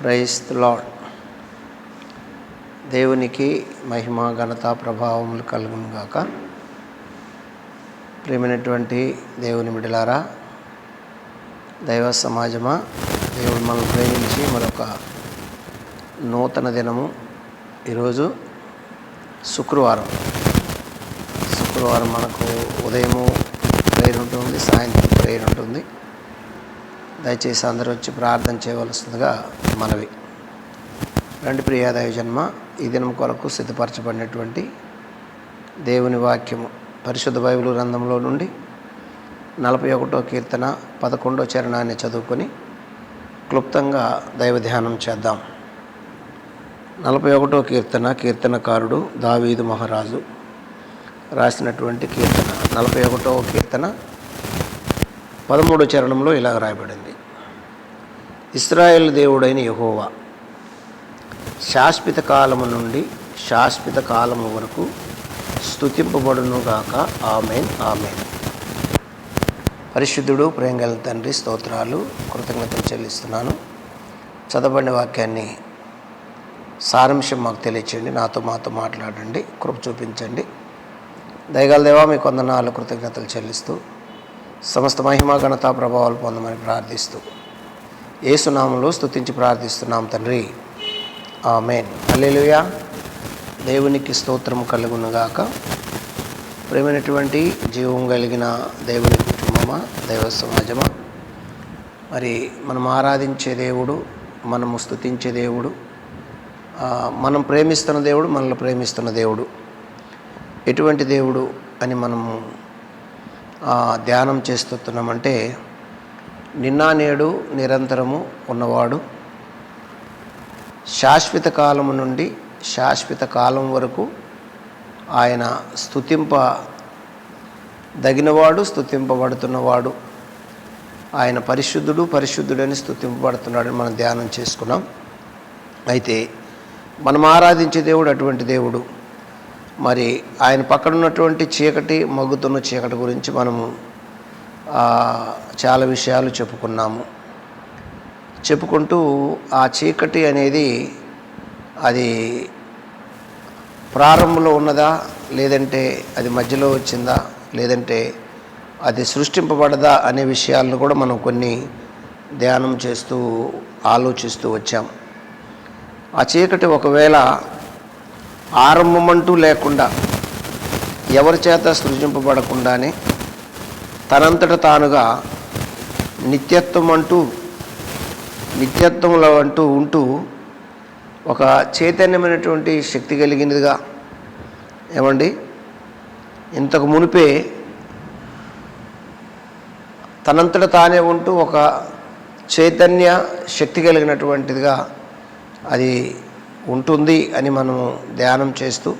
Price lord దేవునికి మహిమ ఘనత ప్రభావములు కలుగును గాక. దేవుని మిడిలారా దైవ సమాజమా దేవుడు మనల్ని ప్రేమించి మరొక నూతన దినము ఈరోజు శుక్రవారం. శుక్రవారం మనకు ఉదయము ప్రేయర్ ఉంటుంది సాయంత్రం ప్రేయర్ ఉంటుంది. దయచేసి అందరూ వచ్చి ప్రార్థన చేయవలసిందిగా మనవి. రండి ప్రియాదయ జన్మ ఈ దినం కొరకు సిద్ధపరచబడినటువంటి దేవుని వాక్యము పరిశుద్ధ బైబిల్ గ్రంథంలో నుండి నలభై ఒకటో కీర్తన పదకొండో చరణాన్ని చదువుకొని క్లుప్తంగా దైవ ధ్యానం చేద్దాం. నలభై ఒకటో కీర్తన కీర్తనకారుడు దావీదు మహారాజు రాసినటువంటి కీర్తన. నలభై ఒకటో కీర్తన పదమూడో చరణంలో ఇలా రాయబడింది. ఇస్రాయేల్ దేవుడైన యహోవా శాశ్వత కాలము నుండి శాశ్వత కాలము వరకు స్థుతింపబడునుగాక ఆమెన్ ఆమెన్. పరిశుద్ధుడు ప్రేంగల తండ్రి స్తోత్రాలు కృతజ్ఞతలు చెల్లిస్తున్నాను. చదవబడిన వాక్యాన్ని సారాంశం మాకు తెలియచేయండి. నాతో మాతో మాట్లాడండి. కృప చూపించండి. దయగల దేవా మీ వందనాలు కృతజ్ఞతలు చెల్లిస్తూ సమస్త మహిమ ఘనత ప్రభావాలు పొందమని ప్రార్థిస్తూ ఏసునామంలో స్థుతించి ప్రార్థిస్తున్నాం తండ్రి. ఆమెన్. అల్లెలుయా దేవునికి స్తోత్రం కలుగునుగాక. ప్రేమైనటువంటి జీవం కలిగిన దేవుని కుటుంబమా దైవ సమాజమా? మరి మనం ఆరాధించే దేవుడు మనము స్తుతించే దేవుడు మనం ప్రేమిస్తున్న దేవుడు మనల్ని ప్రేమిస్తున్న దేవుడు. ఎటువంటి దేవుడు అని మనము ధ్యానం చేస్తున్నామంటే నిన్న నేడు నిరంతరము ఉన్నవాడు శాశ్వత కాలము నుండి శాశ్వత కాలం వరకు ఆయన స్థుతింప దగినవాడు స్తుతింపబడుతున్నవాడు. ఆయన పరిశుద్ధుడు పరిశుద్ధుడని స్థుతింపబడుతున్నాడని మనం ధ్యానం చేసుకున్నాం. అయితే మనం ఆరాధించే దేవుడు అటువంటి దేవుడు. మరి ఆయన పక్కన ఉన్నటువంటి చీకటి మగ్గుతున్న చీకటి గురించి మనము చాలా విషయాలు చెప్పుకున్నాము. చెప్పుకుంటూ ఆ చీకటి అనేది అది ప్రారంభంలో ఉన్నదా లేదంటే అది మధ్యలో వచ్చిందా లేదంటే అది సృష్టింపబడదా అనే విషయాలను కూడా మనం కొన్ని ధ్యానం చేస్తూ ఆలోచిస్తూ వచ్చాం. ఆ చీకటి ఒకవేళ ఆరంభమంటూ లేకుండా ఎవరి చేత సృజింపబడకుండానే తనంతట తానుగా నిత్యత్వం అంటూ నిత్యత్వంలో అంటూ ఉంటూ ఒక చైతన్యమైనటువంటి శక్తి కలిగినదిగా. ఏమండి? ఇంతకు మునిపే తనంతట తానే ఉంటూ ఒక చైతన్య శక్తి కలిగినటువంటిదిగా అది ఉంటుంది అని మనం ధ్యానం చేస్తూ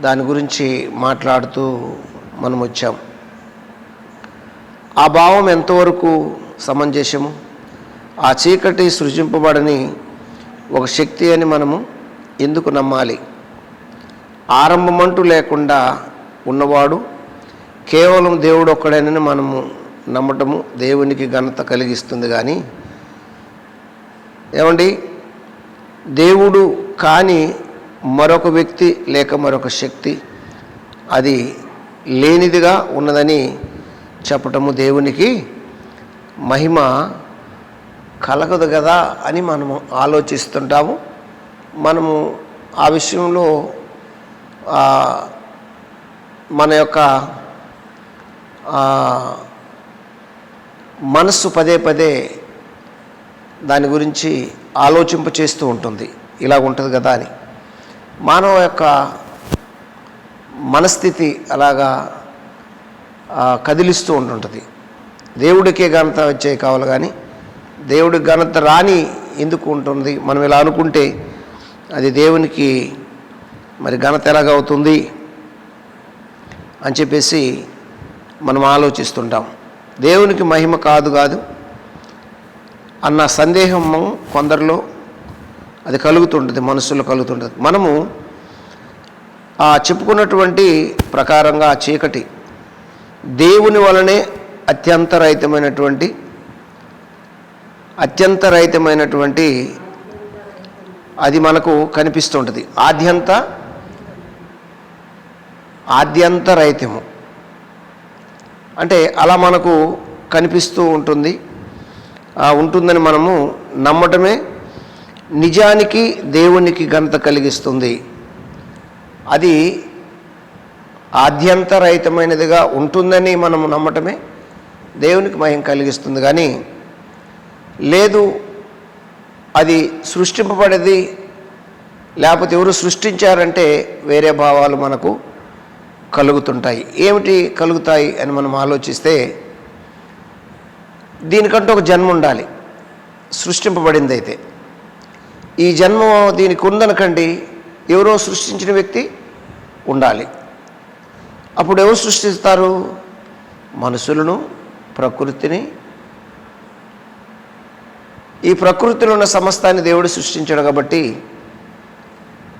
దాని గురించి మాట్లాడుతూ మనం వచ్చాం. ఆ భావం ఎంతవరకు సమంజసము? ఆ చీకటి సృజింపబడని ఒక శక్తి అని మనము ఎందుకు నమ్మాలి? ఆరంభమంటూ లేకుండా ఉన్నవాడు కేవలం దేవుడు ఒక్కడేనని మనము నమ్మటము దేవునికి ఘనత కలిగిస్తుంది కానీ ఏమండి? దేవుడు కానీ మరొక వ్యక్తి లేక మరొక శక్తి అది లేనిదిగా ఉన్నదని చెప్పటము దేవునికి మహిమ కలగదు కదా అని మనము ఆలోచిస్తుంటాము. మనము ఆ విషయంలో మన యొక్క మనస్సు పదే పదే దాని గురించి ఆలోచింప చేస్తూ ఉంటుంది. ఇలా ఉంటుంది కదా అని. మానవ యొక్క మనస్థితి అలాగా కదిలిస్తూ ఉంటుంటుంది. దేవుడికే ఘనత వచ్చే కావాలి కానీ దేవుడికి ఘనత రాని ఎందుకు ఉంటుంది? మనం ఇలా అనుకుంటే అది దేవునికి మరి ఘనత ఎలాగవుతుంది అని చెప్పేసి మనం ఆలోచిస్తుంటాం. దేవునికి మహిమ కాదు కాదు అన్న సందేహం కొందరిలో అది కలుగుతుంటుంది మనసులో కలుగుతుంటుంది. మనము ఆ చెప్పుకున్నటువంటి ప్రకారంగా ఆ చీకటి దేవుని వలనే అత్యంత అత్యంతరహితమైనటువంటి అత్యంత అది మనకు కనిపిస్తుంటుంది. ఆద్యంత ఆద్యంత రైతము అంటే అలా మనకు కనిపిస్తూ ఉంటుంది. ఉంటుందని మనము నమ్మటమే నిజానికి దేవునికి ఘనత కలిగిస్తుంది. అది ఆద్యంతరహితమైనదిగా ఉంటుందని మనము నమ్మటమే దేవునికి మహిం కలిగిస్తుంది. కానీ లేదు అది సృష్టింపబడేది లేకపోతే ఎవరు సృష్టించారంటే వేరే భావాలు మనకు కలుగుతుంటాయి. ఏమిటి కలుగుతాయి అని మనం ఆలోచిస్తే దీనికంటూ ఒక జన్మ ఉండాలి. సృష్టింపబడింది అయితే ఈ జన్మ దీనికి ఉందనకండి ఎవరో సృష్టించిన వ్యక్తి ఉండాలి. అప్పుడు ఎవరు సృష్టిస్తారు? మనుషులను ప్రకృతిని. ఈ ప్రకృతిలో ఉన్న సమస్తాన్ని దేవుడు సృష్టించాడు కాబట్టి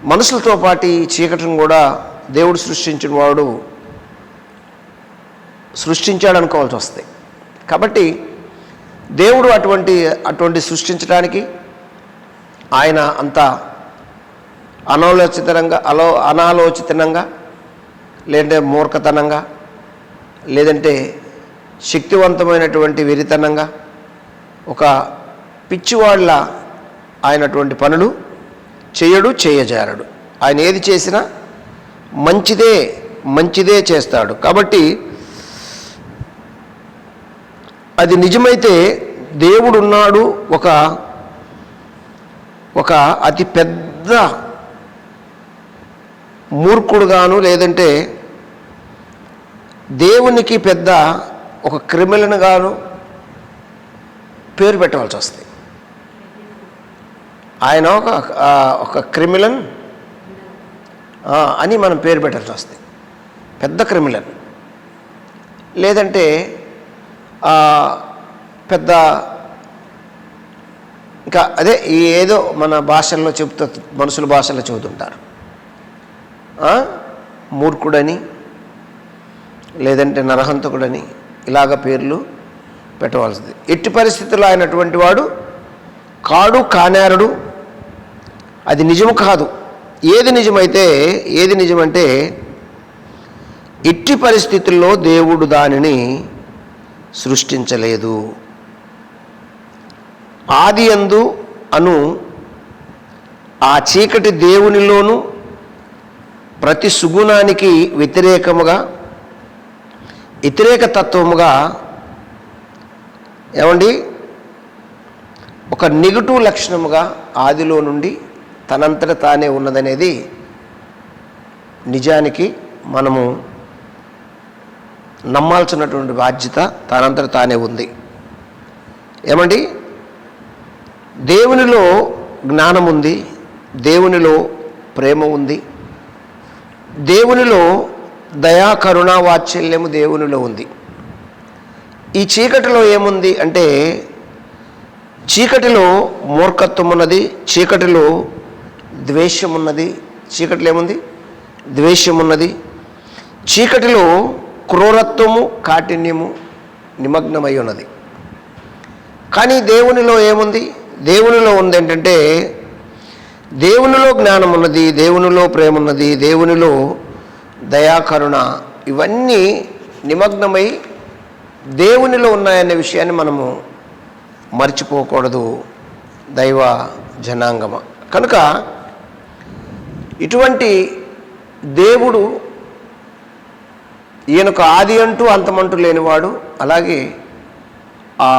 మనుషులతో పాటు ఈ చీకటిని కూడా దేవుడు సృష్టించిన వాడు సృష్టించాడు అనుకోవాల్సి వస్తాయి. కాబట్టి దేవుడు అటువంటి అటువంటి సృష్టించడానికి ఆయన అంత అనాలోచితంగా అలో అనాలోచితంగా లేదంటే మూర్ఖతనంగా లేదంటే శక్తివంతమైనటువంటి వెరితనంగా ఒక పిచ్చివాళ్ళ ఆయనటువంటి పనులు చేయడు చేయజారడు. ఆయన ఏది చేసినా మంచిదే మంచిదే చేస్తాడు. కాబట్టి అది నిజమైతే దేవుడు ఉన్నాడు ఒక ఒక అతి పెద్ద మూర్ఖుడుగాను లేదంటే దేవునికి పెద్ద ఒక క్రిమినల్ గాను పేరు పెట్టవలసి వస్తుంది. ఆయన ఒక ఒక క్రిమినల్ అని మనం పేరు పెట్టాల్సి వస్తుంది. పెద్ద క్రిమినల్. లేదంటే పెద్ద ఇంకా అదే ఏదో మన భాషల్లో చెబుతూ మనుషుల భాషల్లో చెబుతుంటారు. మూర్ఖుడని లేదంటే నరహంతకుడని ఇలాగ పేర్లు పెట్టవలసింది. ఎట్టి పరిస్థితుల్లో అయినటువంటి వాడు కాడు కానేరడు అది నిజము కాదు. ఏది నిజమైతే ఏది నిజమంటే ఎట్టి పరిస్థితుల్లో దేవుడు దానిని సృష్టించలేదు. ఆది అందు అను ఆ చీకటి దేవునిలోను ప్రతి సుగుణానికి వ్యతిరేకముగా వ్యతిరేక తత్వముగా ఏమండి? ఒక నెగిటివ్ లక్షణముగా ఆదిలో నుండి తనంతట తానే ఉన్నదనేది నిజానికి మనము నమ్మాల్సినటువంటి బాధ్యత తనంతట తానే ఉంది. ఏమండి? దేవునిలో జ్ఞానం ఉంది దేవునిలో ప్రేమ ఉంది దేవునిలో దయా కరుణ వాత్సల్యము దేవునిలో ఉంది. ఈ చీకటిలో ఏముంది అంటే చీకటిలో మూర్ఖత్వం ఉన్నది చీకటిలో ద్వేషం ఉన్నది చీకటిలో ఏముంది? ద్వేషం ఉన్నది చీకటిలో క్రూరత్వము కాఠిన్యము నిమగ్నమై ఉన్నది. కానీ దేవునిలో ఏముంది? దేవునిలో ఉంది ఏంటంటే దేవునిలో జ్ఞానం ఉన్నది దేవునిలో ప్రేమ ఉన్నది దేవునిలో దయాకరుణ ఇవన్నీ నిమగ్నమై దేవునిలో ఉన్నాయనే విషయాన్ని మనము మర్చిపోకూడదు దైవ జనాంగమ. కనుక ఇటువంటి దేవుడు ఈయనకు ఆది అంటూ అంతమంటూ లేనివాడు అలాగే ఆ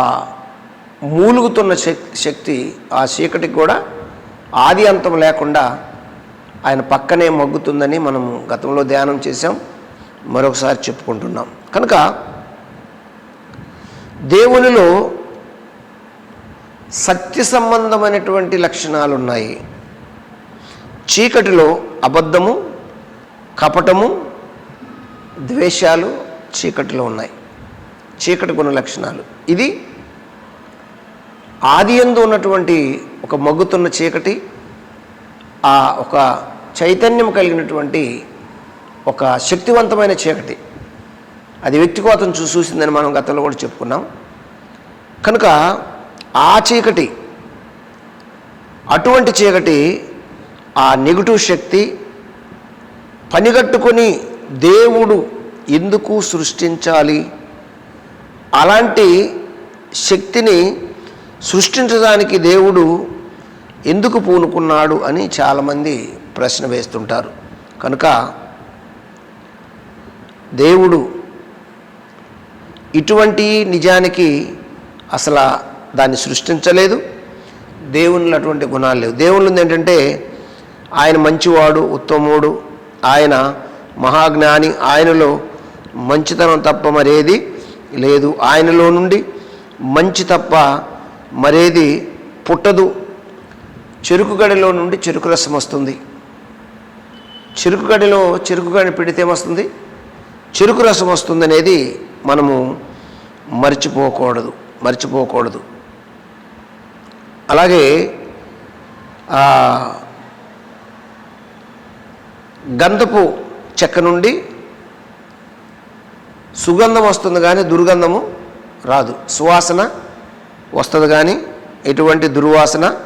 మూలుగుతున్న శక్తి ఆ చీకటికి కూడా ఆది అంతం లేకుండా ఆయన పక్కనే మగ్గుతుందని మనము గతంలో ధ్యానం చేసాం మరొకసారి చెప్పుకుంటున్నాం. కనుక దేవునిలో సత్య సంబంధమైనటువంటి లక్షణాలు ఉన్నాయి చీకటిలో అబద్ధము కపటము ద్వేషాలు చీకటిలో ఉన్నాయి. చీకటి గుణ లక్షణాలు. ఇది ఆది ఎందు ఉన్నటువంటి ఒక మగ్గుతున్న చీకటి ఆ ఒక చైతన్యం కలిగినటువంటి ఒక శక్తివంతమైన చీకటి. అది వ్యక్తిగతం చూ చూసిందని మనం గతంలో కూడా చెప్పుకున్నాం. కనుక ఆ చీకటి అటువంటి చీకటి ఆ నెగిటివ్ శక్తి పనిగట్టుకొని దేవుడు ఎందుకు సృష్టించాలి? అలాంటి శక్తిని సృష్టించడానికి దేవుడు ఎందుకు పూనుకున్నాడు అని చాలామంది ప్రశ్న వేస్తుంటారు. కనుక దేవుడు ఇటువంటి నిజానికి అసలు దాన్ని సృష్టించలేదు. దేవునిలో అటువంటి గుణాలు లేవు. దేవుళ్ళు ఏంటంటే ఆయన మంచివాడు ఉత్తముడు ఆయన మహాజ్ఞాని ఆయనలో మంచితనం తప్ప మరేది లేదు. ఆయనలో నుండి మంచి తప్ప మరేది పుట్టదు. చెరుకు గడిలో నుండి చెరుకు రసం వస్తుంది. చెరుకు గడిలో చెరుకు గడిని పెడితే ఏమొస్తుంది? చెరుకు రసం వస్తుంది అనేది మనము మర్చిపోకూడదు మర్చిపోకూడదు. అలాగే గంధపు చెక్క నుండి సుగంధం వస్తుంది కానీ దుర్గంధము రాదు. సువాసన వస్తుంది కానీ ఎటువంటి దుర్వాసన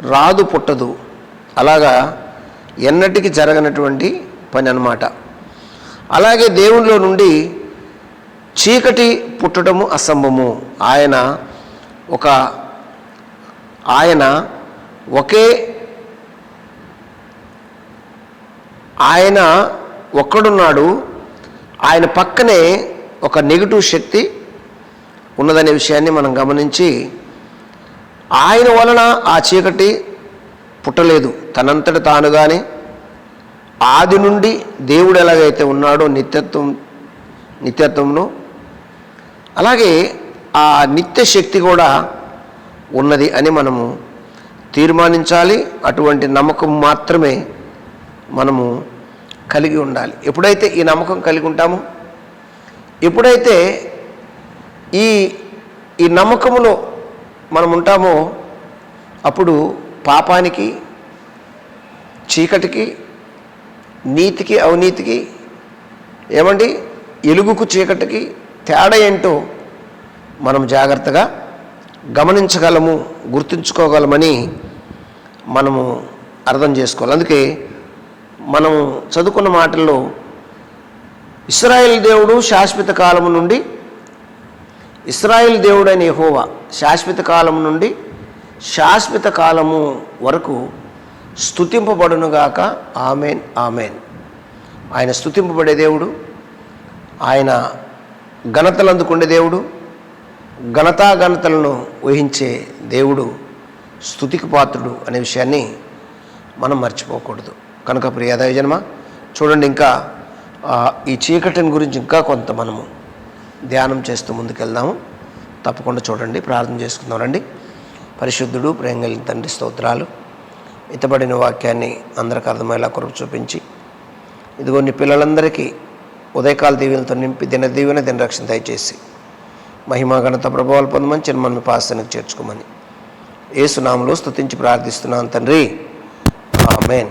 రాదు పుట్టదు. అలాగా ఎన్నటికి జరగనటువంటి పని అన్నమాట. అలాగే దేవునిలో నుండి చీకటి పుట్టడము అసంభవము. ఆయన ఒక ఆయన ఒకే ఆయన ఒక్కడున్నాడు ఆయన పక్కనే ఒక నెగిటివ్ శక్తి ఉన్నదనే విషయాన్ని మనం గమనించి ఆయన వలన ఆ చీకటి పుట్టలేదు. తనంతట తానుగానే ఆది నుండి దేవుడు ఎలాగైతే ఉన్నాడో నిత్యత్వం నిత్యత్వంలో అలాగే ఆ నిత్య శక్తి కూడా ఉన్నది అని మనము తీర్మానించాలి. అటువంటి నమ్మకం మాత్రమే మనము కలిగి ఉండాలి. ఎప్పుడైతే ఈ నమ్మకం కలిగి ఉంటామో ఎప్పుడైతే ఈ ఈ నమ్మకములో మనం ఉంటామో అప్పుడు పాపానికి చీకటికి నీతికి అవినీతికి ఏమండి? ఎలుగుకు చీకటికి తేడా ఏంటో మనం జాగ్రత్తగా గమనించగలము గుర్తుంచుకోగలమని మనము అర్థం చేసుకోవాలి. అందుకే మనం చదువుకున్న మాటల్లో ఇస్రాయేల్ దేవుడు శాశ్వత కాలము నుండి ఇస్రాయేల్ దేవుడైన యహోవా శాశ్వత కాలము నుండి శాశ్వత కాలము వరకు స్థుతింపబడునుగాక ఆమెన్ ఆమెన్. ఆయన స్థుతింపబడే దేవుడు ఆయన ఘనతలు అందుకునే దేవుడు ఘనతా ఘనతలను వహించే దేవుడు స్థుతికి పాత్రుడు అనే విషయాన్ని మనం మర్చిపోకూడదు. కనుక ప్రియ దైవజన్మ చూడండి ఇంకా ఈ చీకటిని గురించి ఇంకా కొంత మనము ధ్యానం చేస్తూ ముందుకెళ్దాము. తప్పకుండా చూడండి ప్రార్థన చేసుకుందాం రండి. పరిశుద్ధుడు ప్రేంగలి తండ్రి స్తోత్రాలు. ఇతబడిన వాక్యాన్ని అందరికి అర్థమయ్యేలా కొరకు చూపించి ఇదిగో నీ పిల్లలందరికీ ఉదయకాల దీవెనతో నింపి దిన దీవెన దిన రక్షణ దయచేసి మహిమా ఘనత ప్రభావాలు పొందమని చిన్న పాసనకు చేర్చుకోమని. ఏసునాములు స్తుతించి ప్రార్థిస్తున్నాను తండ్రి. ఆమెన్.